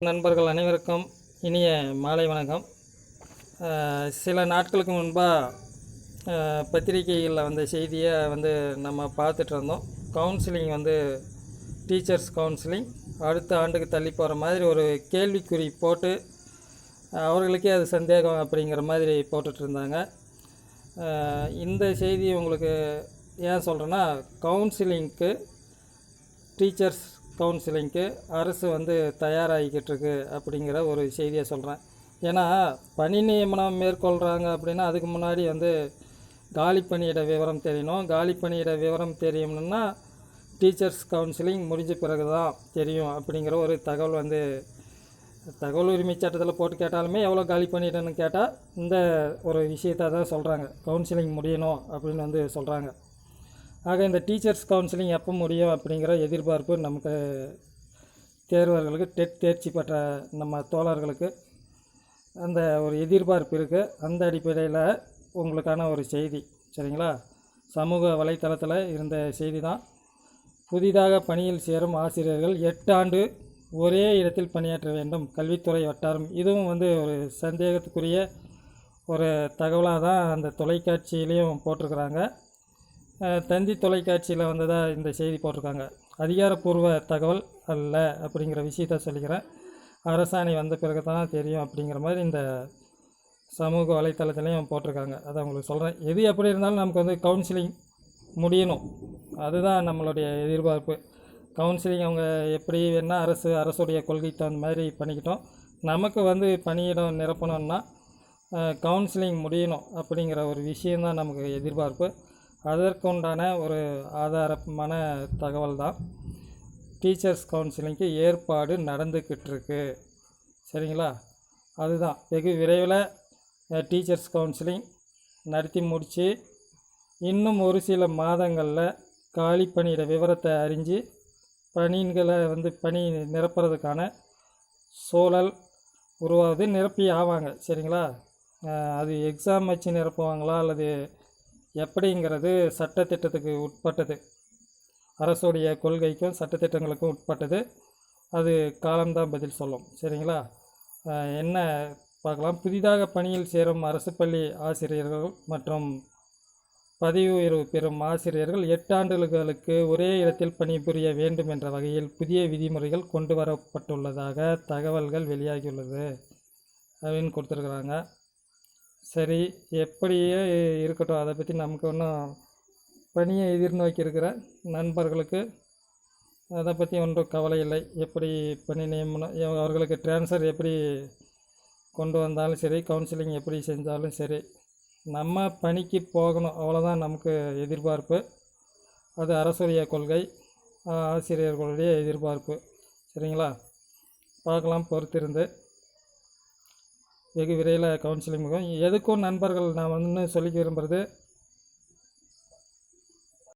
நண்பர்கள் அனைவருக்கும் இனிய மாலை வணக்கம். சில நாட்களுக்கு முன்பாக பத்திரிகைகளில் வந்த செய்தியை வந்து நம்ம பார்த்துட்டு இருந்தோம். கவுன்சிலிங் வந்து டீச்சர்ஸ் கவுன்சிலிங் அடுத்த ஆண்டுக்கு தள்ளி போகிற மாதிரி ஒரு கேள்விக்குறி போட்டு அவர்களுக்கே அது சந்தேகம் அப்படிங்கிற மாதிரி போட்டுட்ருந்தாங்க இந்த செய்தி உங்களுக்கு ஏன் சொல்கிறேன்னா கவுன்சிலிங்க்கு டீச்சர்ஸ் கவுன்சிலிங்க்கு அரசு வந்து தயாராகிக்கிட்டு இருக்கு அப்படிங்கிற ஒரு செய்தியை சொல்கிறேன் ஏன்னா பணி நியமனம் மேற்கொள்கிறாங்க அப்படின்னா அதுக்கு முன்னாடி வந்து காலி பணியிட விவரம் தெரியணும். காலி பணியிட விவரம் தெரியணும்னா டீச்சர்ஸ் கவுன்சிலிங் முடிஞ்ச பிறகு தான் தெரியும் அப்படிங்கிற ஒரு தகவல் வந்து தகவல் உரிமை சட்டத்தில் போட்டு கேட்டாலுமே எவ்வளோ காலி பண்ணிட்டேன்னு கேட்டால் இந்த ஒரு விஷயத்தை தான் சொல்கிறாங்க கவுன்சிலிங் முடியணும் அப்படின்னு வந்து சொல்கிறாங்க ஆக இந்த டீச்சர்ஸ் கவுன்சிலிங் எப்போ முடியும் அப்படிங்கிற எதிர்பார்ப்பு நமக்கு தேர்வர்களுக்கு டெட் தேர்ச்சி பெற்ற நம்ம தோழர்களுக்கு அந்த ஒரு எதிர்பார்ப்பு இருக்குது அந்த அடிப்படையில் உங்களுக்கான ஒரு செய்தி சரிங்களா? சமூக வலைத்தளத்தில் இருந்த செய்தி தான் புதிதாக பணியில் சேரும் ஆசிரியர்கள் எட்டு ஆண்டு ஒரே இடத்தில் பணியாற்ற வேண்டும். கல்வித்துறை வட்டாரம். இதுவும் வந்து ஒரு சந்தேகத்துக்குரிய ஒரு தகவலாக தான் அந்த தொலைக்காட்சியிலையும் போட்டிருக்கிறாங்க. தந்தி தொலைக்காட்சியில் வந்ததாக இந்த செய்தி போட்டிருக்காங்க. அதிகாரப்பூர்வ தகவல் அல்ல அப்படிங்கிற விஷயத்த சொல்லிக்கிறேன். அரசாணை வந்த பிறகு தான் தெரியும் அப்படிங்கிற மாதிரி இந்த சமூக வலைத்தளத்துலேயும் போட்டிருக்காங்க. அதை உங்களுக்கு சொல்கிறேன் எது எப்படி இருந்தாலும் நமக்கு வந்து கவுன்சிலிங் முடியணும். அதுதான் நம்மளுடைய எதிர்பார்ப்பு. கவுன்சிலிங் அவங்க எப்படி வேணால் அரசு அரசுடைய கொள்கைக்கு தகுந்த மாதிரி பண்ணிக்கிட்டோம். நமக்கு வந்து பணியிடம் நிரப்பணும்னா கவுன்சிலிங் முடியணும் அப்படிங்கிற ஒரு விஷயந்தான் நமக்கு எதிர்பார்ப்பு. அதற்குண்டான ஒரு ஆதாரமான தகவல் தான் டீச்சர்ஸ் கவுன்சிலிங்க்கு ஏற்பாடு நடந்துக்கிட்டு இருக்கு சரிங்களா? அதுதான். வெகு விரைவில் டீச்சர்ஸ் கவுன்சிலிங் நடத்தி முடித்து இன்னும் ஒரு சில மாதங்களில் காலி பணியிட விவரத்தை அறிஞ்சு பணிகளை வந்து பணி நிரப்புறதுக்கான சூழல் உருவாகுது. நிரப்பி ஆவாங்க. சரிங்களா? அது எக்ஸாம் வச்சு நிரப்புவாங்களா? அல்லது எப்படிங்கிறது சட்டத்திட்டத்துக்கு உட்பட்டது. அரசுடைய கொள்கைக்கும் சட்டத்திட்டங்களுக்கும் உட்பட்டது. அது காலம்தான் பதில் சொல்லும். சரிங்களா? என்ன பார்க்கலாம். புதிதாக பணியில் சேரும் அரசு பள்ளி ஆசிரியர்கள் மற்றும் பதவி உயர்வு பெறும் ஆசிரியர்கள் எட்டு ஆண்டுகளுக்கு ஒரே இடத்தில் பணிபுரிய வேண்டும் என்ற வகையில் புதிய விதிமுறைகள் கொண்டு வரப்பட்டுள்ளதாக தகவல்கள் வெளியாகியுள்ளது. அப்படின்னு கொடுத்துருக்குறாங்க. சரி எப்படியே இருக்கட்டும். அதை பற்றி நமக்கு ஒன்றும் பணியை எதிர்நோக்கி இருக்கிற நண்பர்களுக்கு அதை பற்றி ஒன்றும் கவலை இல்லை. எப்படி பணி நியமனம் அவர்களுக்கு ட்ரான்ஸ்ஃபர் எப்படி கொண்டு வந்தாலும் சரி கவுன்சிலிங் எப்படி செஞ்சாலும் சரி நம்ம பணிக்கு போகணும். அவ்வளோதான் நமக்கு எதிர்பார்ப்பு. அது அரசுடைய கொள்கை ஆசிரியர்களுடைய எதிர்பார்ப்பு. சரிங்களா? பார்க்கலாம் பொறுத்திருந்து. வெகு விரைவில் கவுன்சிலிங் முகம். எதுக்கும் நண்பர்கள் நான் வந்து சொல்லிக்க விரும்புகிறது